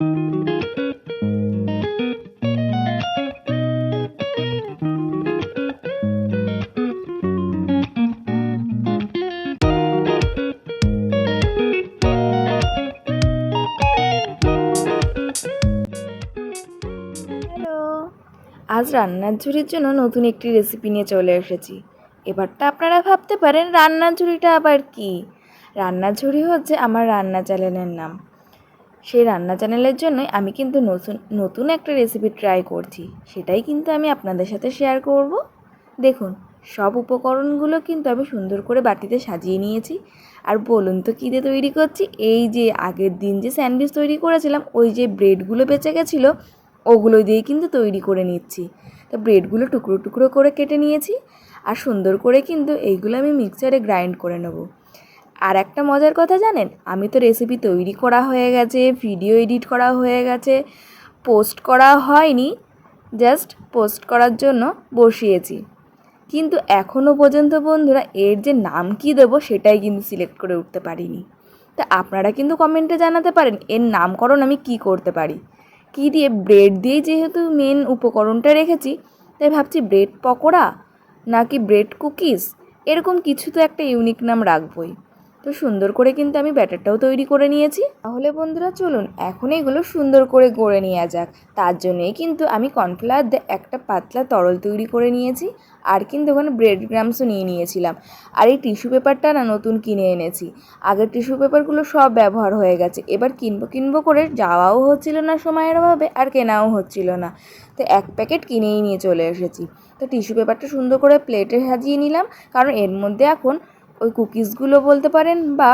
আজ রান্নার ঝুড়ির জন্য নতুন একটি রেসিপি নিয়ে চলে এসেছি। এবারটা আপনারা ভাবতে পারেন রান্নার ঝুড়িটা আবার কি? রান্নার ঝুড়ি হচ্ছে আমার রান্না চ্যানেলের নাম। সেই রান্না চ্যানেলের জন্যই আমি কিন্তু নতুন নতুন একটা রেসিপি ট্রাই করছি। সেটাই কিন্তু আমি আপনাদের সাথে শেয়ার করব। দেখুন, সব উপকরণগুলো কিন্তু আমি সুন্দর করে বাটিতে সাজিয়ে নিয়েছি। আর বলুন তো, কী দিয়ে তৈরি করছি? এই যে আগের দিন যে স্যান্ডউইচ তৈরি করেছিলাম, ওই যে ব্রেডগুলো বেঁচে গেছিল ওগুলো দিয়ে কিন্তু তৈরি করে নিচ্ছি। তো ব্রেডগুলো টুকরো টুকরো করে কেটে নিয়েছি। আর সুন্দর করে কিন্তু এইগুলো আমি মিক্সারে গ্রাইন্ড করে নেব। আর একটা মজার কথা জানেন? আমি তো রেসিপি তৈরি করা হয়ে গেছে ভিডিও এডিট করা হয়ে গেছে পোস্ট করা হয়নি জাস্ট পোস্ট করার জন্য বসিয়েছি। কিন্তু এখনও পর্যন্ত বন্ধুরা এর যে নাম কি দেবো সেটাই কিন্তু সিলেক্ট করে উঠতে পারিনি। তা আপনারা কিন্তু কমেন্টে জানাতে পারেন, এর নামকরণ আমি কি করতে পারি? কি দিয়ে? ব্রেড দিয়েই যেহেতু মেন উপকরণটা রেখেছি, তাই ভাবছি ব্রেড পকোড়া নাকি ব্রেড কুকিজ এরকম কিছু তো একটা ইউনিক নাম রাখবই। তো সুন্দর করে কিন্তু আমি ব্যাটারটাও তৈরি করে নিয়েছি। তাহলে বন্ধুরা চলুন, এখন এগুলো সুন্দর করে গড়ে নেওয়া যাক। তার জন্যই কিন্তু আমি কর্নফ্লাওয়ার দিয়ে একটা পাতলা তরল তৈরি করে নিয়েছি আর কিন্তু ওখানে ব্রেড গ্রামসও নিয়ে নিয়েছিলাম। আর এই টিস্যু পেপারটা না নতুন কিনে এনেছি। আগের টিস্যু পেপারগুলো সব ব্যবহার হয়ে গেছে। এবার কিনবো কিনবো করে যাওয়াও হচ্ছিল না সময়ের অভাবে আর কেনাও হচ্ছিল না। তো এক প্যাকেট কিনেই নিয়ে চলে এসেছি। তো টিস্যু পেপারটা সুন্দর করে প্লেটে সাজিয়ে নিলাম। কারণ এর মধ্যে এখন ওই কুকিজগুলো বলতে পারেন বা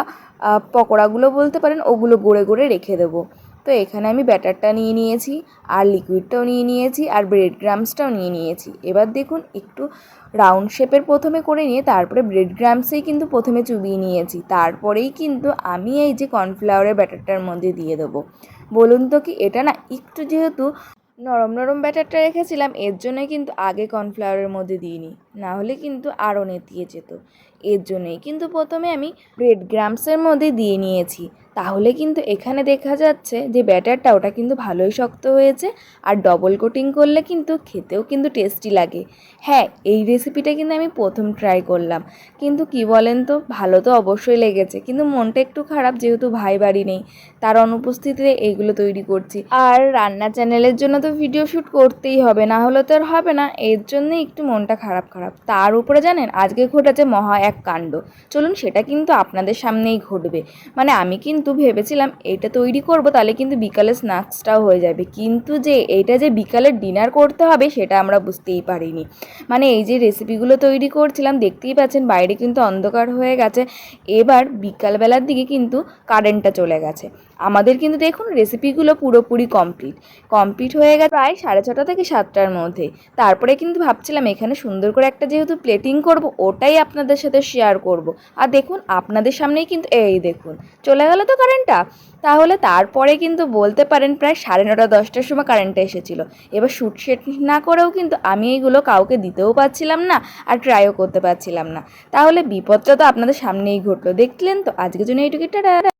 পকোড়াগুলো বলতে পারেন, ওগুলো গড়ে গড়ে রেখে দেবো। তো এখানে আমি ব্যাটারটা নিয়ে নিয়েছি, আর লিকুইডটাও নিয়ে নিয়েছি, আর ব্রেড গ্রামসটাও নিয়ে নিয়েছি। এবার দেখুন, একটু রাউন্ড শেপের প্রথমে করে নিয়ে, তারপরে ব্রেড গ্রামসেই কিন্তু প্রথমে চুবিয়ে নিয়েছি। তারপরেই কিন্তু আমি এই যে কর্নফ্লাওয়ারের ব্যাটারটার মধ্যে দিয়ে দেবো। বলুন তো কি, এটা না একটু যেহেতু নরম নরম ব্যাটারটা রেখেছিলাম, এর জন্য কিন্তু আগে কর্নফ্লাওয়ারের মধ্যে দিইনি। না হলে কিন্তু আরও নেতিয়ে যেত। এর জন্যই। কিন্তু প্রথমে আমি ব্রেড গ্রামসের মধ্যে দিয়ে নিয়েছি। তাহলে কিন্তু এখানে দেখা যাচ্ছে যে ব্যাটারটা ওটা কিন্তু ভালোই শক্ত হয়েছে আর ডবল কোটিং করলে কিন্তু খেতেও কিন্তু টেস্টি লাগে। হ্যাঁ এই রেসিপিটা কিন্তু আমি প্রথম ট্রাই করলাম। কিন্তু কি বলেন তো, ভালো তো অবশ্যই লেগেছে। কিন্তু মনটা একটু খারাপ যেহেতু ভাই বাড়ি নেই, তার অনুপস্থিতিতে এইগুলো তৈরি করছি। আর রান্না চ্যানেলের জন্য তো ভিডিও শ্যুট করতেই হবে, না হলে তো আর হবে না। এর জন্যই একটু মনটা খারাপ খারাপ। তার উপরে জানেন, আজকে ঘটেছে মহা এক কাণ্ড। চলুন সেটা কিন্তু আপনাদের সামনেই ঘটবে। মানে আমি কিন্তু ভেবেছিলাম এটা তৈরি করব, তাহলে কিন্তু বিকালে স্ন্যাক্সটাও হয়ে যাবে। কিন্তু যে এটা যে বিকালের ডিনার করতে হবে, সেটা আমরা বুঝতেই পারিনি। মানে এই যে রেসিপিগুলো তৈরি করছিলাম, দেখতেই পাচ্ছেন বাইরে কিন্তু অন্ধকার হয়ে গেছে। এবার বিকালবেলার দিকে কিন্তু কারেন্টটা চলে গেছে। আমাদের কিন্তু দেখুন রেসিপিগুলো পুরোপুরি কমপ্লিট কমপ্লিট হয়ে গেছে প্রায় সাড়ে ছটা থেকে সাতটার মধ্যে। তারপরে কিন্তু ভাবছিলাম এখানে সুন্দর করে একটা যেহেতু প্লেটিং করব, ওটাই আপনাদের সাথে শেয়ার করব। আর দেখুন, আপনাদের সামনেই কিন্তু, এই দেখুন, চলে গেল তো কারেন্টটা তাহলে তারপরে কিন্তু বলতে পারেন, প্রায় সাড়ে নটা, দশটার সময় কারেন্টটা এসেছিল। এবার শ্যুট শেট না করেও কিন্তু আমি এইগুলো কাউকে দিতেও পারছিলাম না আর ট্রাইও করতে পারছিলাম না। তাহলে বিপদটা তো আপনাদের সামনেই ঘটলো, দেখলেন তো? আজকের জন্য এইটুকু টাটা।